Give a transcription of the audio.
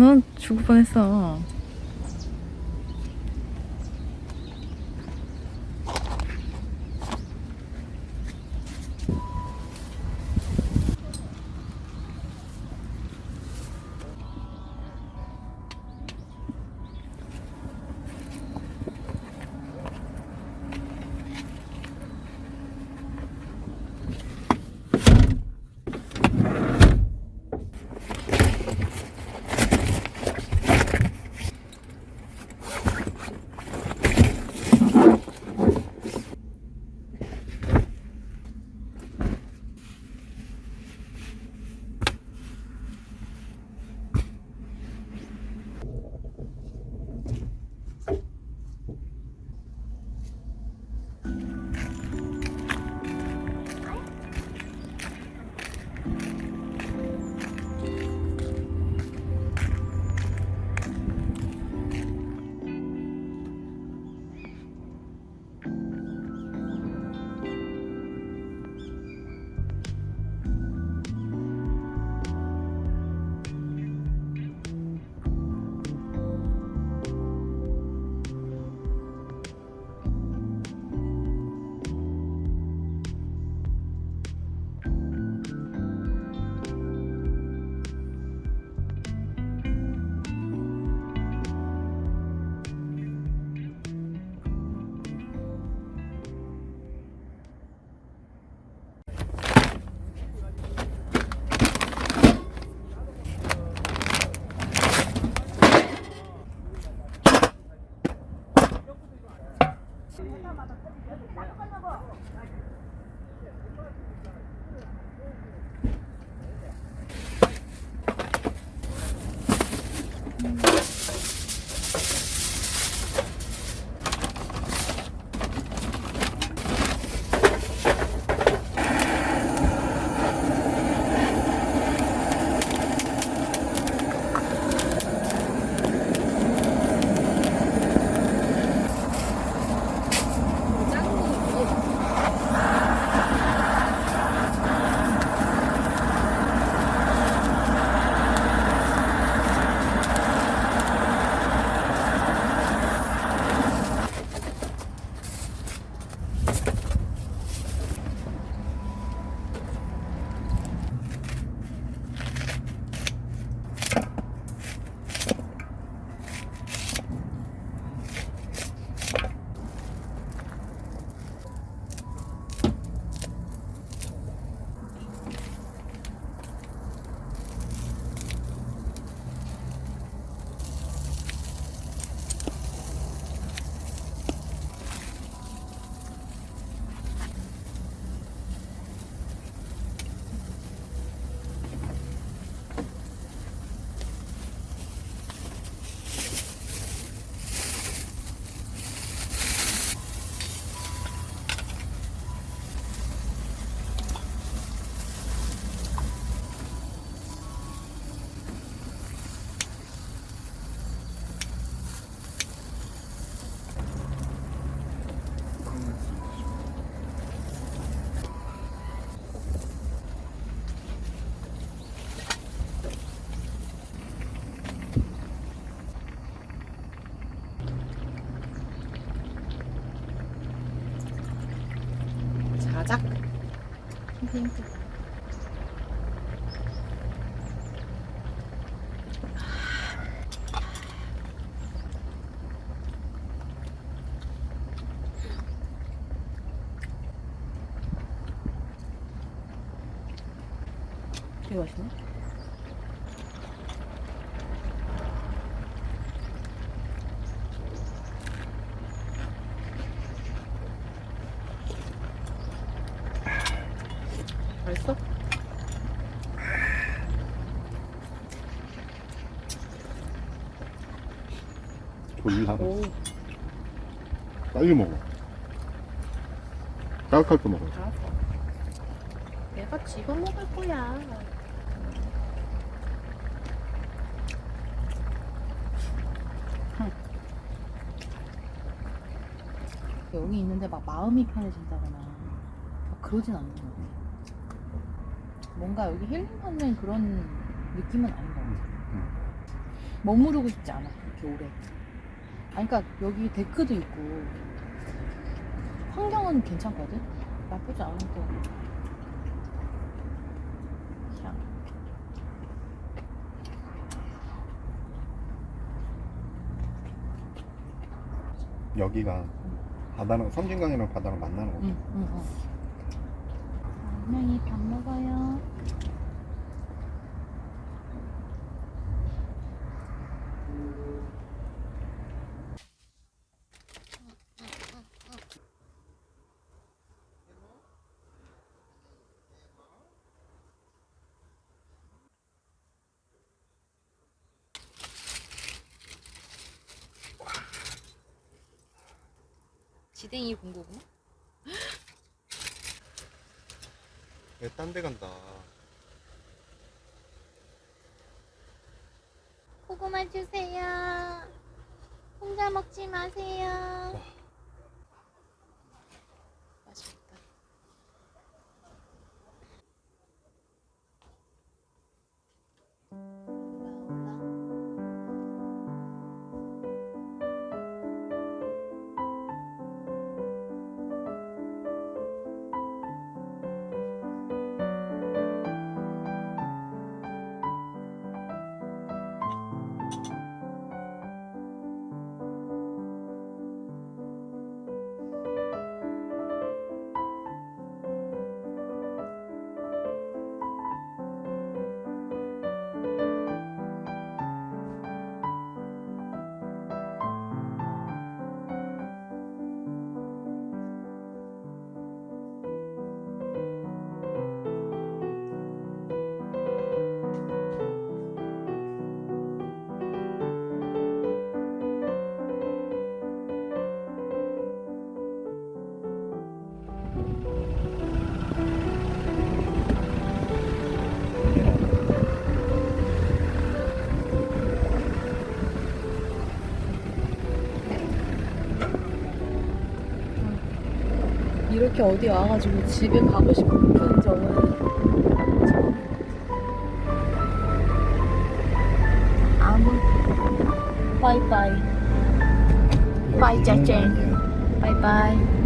넌 죽을 뻔했어. 자작. 되게 맛있네. 오, 빨리 먹어 까악할 때 먹어 알았어. 내가 지금 먹을 거야. 여기 있는데 막 마음이 편해진다거나 막 그러진 않는 것 같아. 뭔가 여기 힐링받는 그런 느낌은 아닌 것 같아. 머무르고 싶지 않아 그렇게 오래. 아니 그러니까 여기 데크도 있고 환경은 괜찮거든. 나쁘지 않은 거. 그냥 여기가 바다랑 섬진강이랑 바다랑 만나는 거죠. 응, 응, 응. 안녕히 밥 먹어요. 지댕이 공고구나? 왜딴 데 간다. 고구마 주세요. 혼자 먹지 마세요. 맛 이렇게 어디 와가지고 집에 가고 싶은 처음. 아무. 바이바이. 바이 짜잔 바이바이